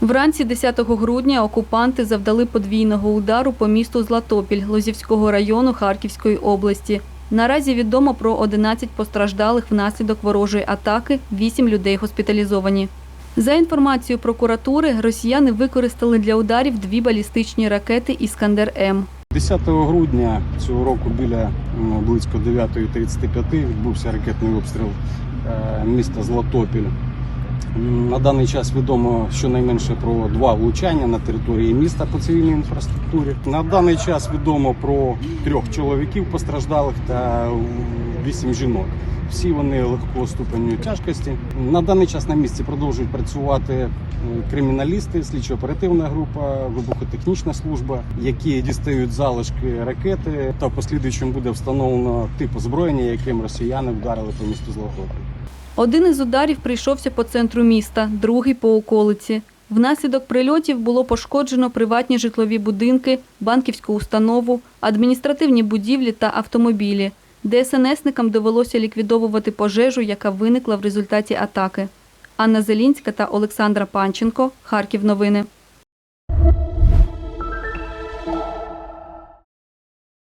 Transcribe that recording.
Вранці 10 грудня окупанти завдали подвійного удару по місту Златопіль Лозівського району Харківської області. Наразі відомо про 11 постраждалих внаслідок ворожої атаки, 8 людей госпіталізовані. За інформацією прокуратури, росіяни використали для ударів дві балістичні ракети Іскандер М. 10 грудня цього року біля м, близько 9.35 відбувся ракетний обстріл е, міста Златопіль. На даний час відомо щонайменше про два влучання на території міста по цивільній інфраструктурі. На даний час відомо про трьох чоловіків постраждалих та вісім жінок. Всі вони легкого ступеню тяжкості. На даний час на місці продовжують працювати е, криміналісти, слідчо-оперативна група, вибухотехнічна служба, які дістають залишки ракети. Та в послідуючому буде встановлено тип озброєння, яким росіяни вдарили по місту Златопіль. Один із ударів прийшовся по центру міста, другий по околиці. Внаслідок прильотів було пошкоджено приватні житлові будинки, банківську установу, адміністративні будівлі та автомобілі. ДСНСникам довелося ліквідовувати пожежу, яка виникла в результаті атаки. Анна Зелінська та Олександра Панченко. Харків новини.